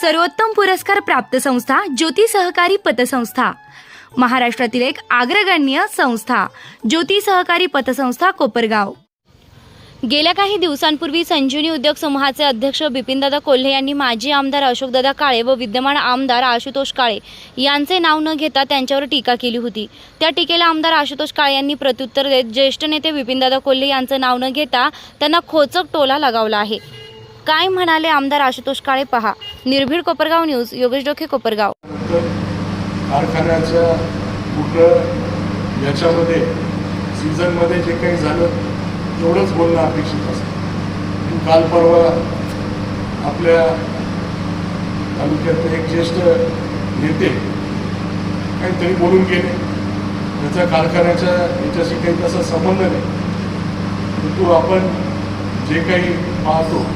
सर्वोत्तम पुरस्कार प्राप्त संस्था ज्योती सहकारी पतसंस्था. महाराष्ट्रातील एक अग्रगण्य संस्था ज्योती सहकारी पतसंस्था कोपरगाव. गेल्या काही दिवसांपूर्वी संजीवनी उद्योग समूहाचे अध्यक्ष बिपिनदादा कोल्हे यांनी माजी आमदार अशोकदादा काळे व विद्यमान आमदार आशुतोष काळे यांचे नाव न घेता त्यांच्यावर टीका केली होती. त्या टीकेला आमदार आशुतोष काळे यांनी प्रत्युत्तर देत ज्येष्ठ नेते बिपिनदादा कोल्हे यांचं नाव न घेता त्यांना खोचक टोला लगावला आहे. काय म्हणाले आमदार आशुतोष काळे पहा. निर्भीड कोपरगाव न्यूज योगेश डोके कोपरगाव. तर कारखान्याच्या कुठं याच्यामध्ये सीझनमध्ये जे काही झालं तेवढंच बोलणं अपेक्षित असतं. काल परवा आपल्या तालुक्यातले एक ज्येष्ठ नेते काहीतरी बोलून गेले. त्याचा कारखान्याच्या याच्याशी काही तसा संबंध नाही. परंतु आपण जे काही पाहतो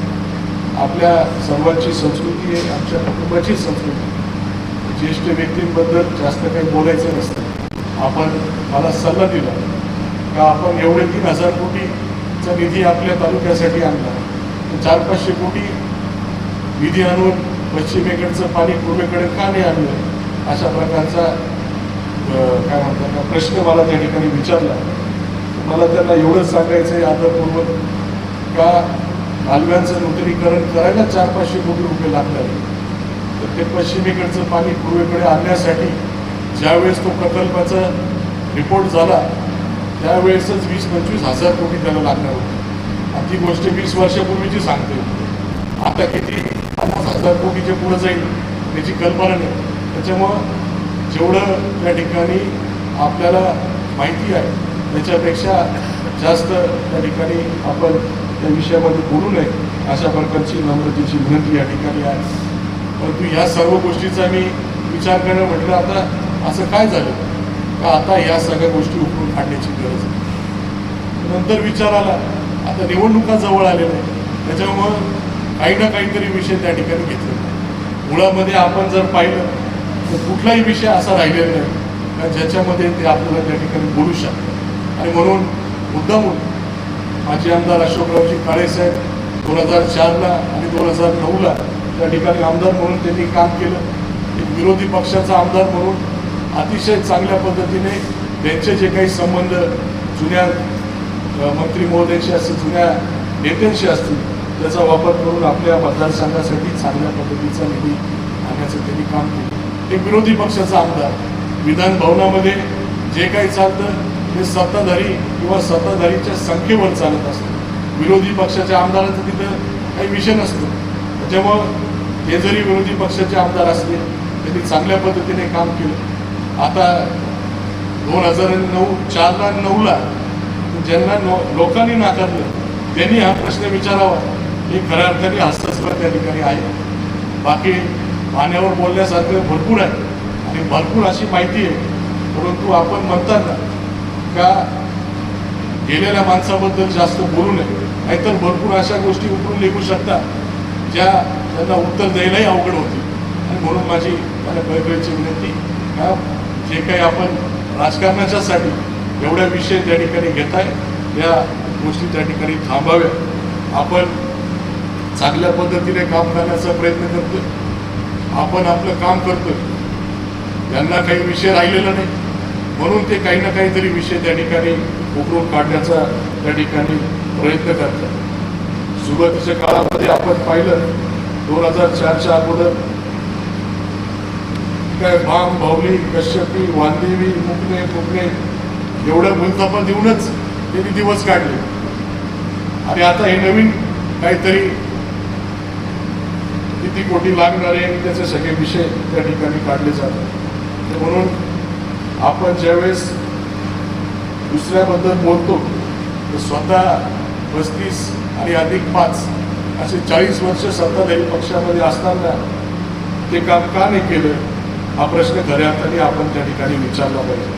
आपल्या सर्वांची संस्कृती आहे आमच्या कुटुंबाची संस्कृती ज्येष्ठ व्यक्तींबद्दल जास्त काही बोलायचं नसतं. आपण मला सल्ला दिला का आपण एवढे तीन हजार कोटीचा निधी आपल्या तालुक्यासाठी आणला. तर चार पाचशे कोटी निधी आणून पश्चिमेकडचं पाणी पूर्वेकडे का नाही आणलं? अशा प्रकारचा काय म्हणतात का प्रश्न मला त्या ठिकाणी विचारला. मला त्यांना एवढंच सांगायचं आहे आदरपूर्वक का कालव्यांचं नूतनीकरण करायला चार पाचशे कोटी रुपये लागणार तर ते पश्चिमेकडचं पाणी पूर्वेकडे आणण्यासाठी ज्यावेळेस तो प्रकल्पाचा रिपोर्ट झाला त्यावेळेसच वीस पंचवीस हजार कोटी त्याला लागणार होते. आणि ती गोष्ट वीस वर्षापूर्वीची सांगते. आता किती पन्नास हजार कोटीच्या पुढं जाईल त्याची कल्पना नाही. त्याच्यामुळं जेवढं त्या ठिकाणी आपल्याला माहिती आहे त्याच्यापेक्षा जास्त त्या ठिकाणी आपण त्या विषयामध्ये बोलू नये अशा प्रकारची नम्रतेची विनंती या ठिकाणी आहे. परंतु या सर्व गोष्टीचा मी विचार करणं म्हटलं आता असं काय झालं? का आता या सगळ्या गोष्टी उकळून काढण्याची गरज आहे? नंतर विचार आला आता निवडणुका जवळ आलेल्या आहे त्याच्यामुळं काही ना काहीतरी विषय त्या ठिकाणी घेतले मुळामध्ये आपण जर पाहिलं तर कुठलाही विषय असा राहिलेला नाही का ज्याच्यामध्ये ते आपल्याला त्या ठिकाणी बोलू शकतात. आणि म्हणून मुद्दामून माजी आमदार अशोकरावजी काळेसाहेब दोन हजार चारला आणि दोन हजार नऊला त्या ठिकाणी आमदार म्हणून त्यांनी काम केलं. एक विरोधी पक्षाचा आमदार म्हणून अतिशय चांगल्या पद्धतीने त्यांचे जे काही संबंध जुन्या मंत्री महोदयांशी असतील जुन्या नेत्यांशी असतील त्याचा वापर करून आपल्या मतदारसंघासाठी चांगल्या पद्धतीचा निधी आणण्याचं त्यांनी काम केलं. एक विरोधी पक्षाचा आमदार. विधान भवनामध्ये जे काही चालतं ते सत्ताधारी किंवा सत्ताधारीच्या संख्येवर चालत असतं. विरोधी पक्षाच्या आमदाराचं तिथं काही विषय नसतो त्याच्यामुळं ते जरी विरोधी पक्षाचे आमदार असले त्यांनी चांगल्या पद्धतीने काम केलं. आता दोन हजार नऊ चारला नऊला ज्यांना नो लोकांनी नाकारलं त्यांनी हा प्रश्न विचारावा. हे खऱ्या अर्थाने हास्यास्पद त्या ठिकाणी आहे. बाकी पाण्यावर बोलण्यासारखं भरपूर आहे. आणि भरपूर अशी माहिती आहे. परंतु आपण म्हणताना का गेलेल्या माणसाबद्दल जास्त बोलू नये? नाहीतर भरपूर अशा गोष्टी उकळून निघू शकतात ज्या त्यांना उत्तर द्यायलाही अवघड होती आणि म्हणून माझी मला कळकळीची विनंती का जे काही आपण राजकारणाच्यासाठी एवढ्या विषय त्या ठिकाणी घेत आहे या गोष्टी त्या ठिकाणी थांबाव्या आपण चांगल्या पद्धतीने काम करण्याचा प्रयत्न करतोय. आपण आपलं काम करतोय. त्यांना काही विषय राहिलेला नाही. म्हणून ते काही ना काहीतरी विषय त्या ठिकाणी उकरून काढण्याचा त्या ठिकाणी प्रयत्न करतात. सुरुवातीच्या काळामध्ये आपण पाहिलं दोन हजार चारच्या अगोदर काय भाम भावली कश्यपी वांदेवी मुकणे फुकणे एवढं भूलथापा देऊनच त्यांनी दिवस काढले. आणि आता हे नवीन काहीतरी किती कोटी लागणार आहे आणि त्याचे सगळे विषय त्या ठिकाणी काढले जातात. म्हणून आपण ज्यावेळेस दुसऱ्याबद्दल बोलतो तर स्वतः पस्तीस आणि अधिक पाच असे चाळीस वर्ष सत्ताधारी पक्षामध्ये असताना ते काम का नाही केलं हा प्रश्न खऱ्या अर्थाने आपण त्या ठिकाणी विचारला पाहिजे.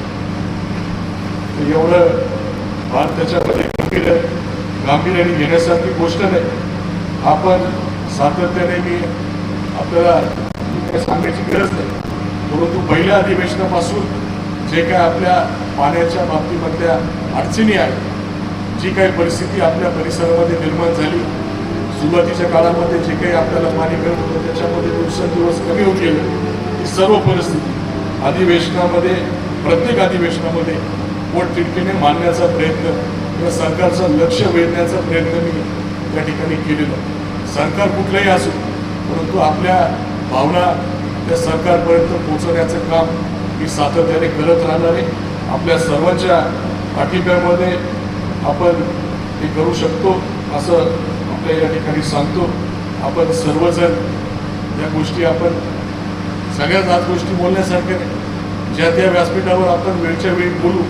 तर एवढं भार त्याच्यामध्ये गंभीर गांभीर्याने घेण्यासारखी गोष्ट नाही. आपण सातत्याने मी आपल्याला सांगायची गरज नाही. परंतु पहिल्या अधिवेशनापासून जे काय आपल्या पाण्याच्या बाबतीमधल्या अडचणी आहेत जी काही परिस्थिती आपल्या परिसरामध्ये निर्माण झाली सुरुवातीच्या काळामध्ये जे काही आपल्याला पाणी मिळत होतं त्याच्यामध्ये दिवसेंदिवस कमी होत गेलं. ही सर्व परिस्थिती अधिवेशनामध्ये प्रत्येक अधिवेशनामध्ये पोटतिडकीने मांडण्याचा प्रयत्न किंवा सरकारचं लक्ष वेधण्याचा प्रयत्न मी त्या ठिकाणी केलेला. सरकार कुठलंही असो परंतु आपल्या भावना त्या सरकारपर्यंत पोहोचवण्याचं काम ही सातत्याने करत राहणार आहे आपल्या सर्वांच्या पाठिंब्यामध्ये आपण हे करू शकतो असं आपल्या या ठिकाणी सांगतो. आपण सर्वजण या गोष्टी आपण सगळ्याच आज गोष्टी बोलण्यासारख्या नाही. ज्या त्या व्यासपीठावर आपण वेळच्या वेळी बोलू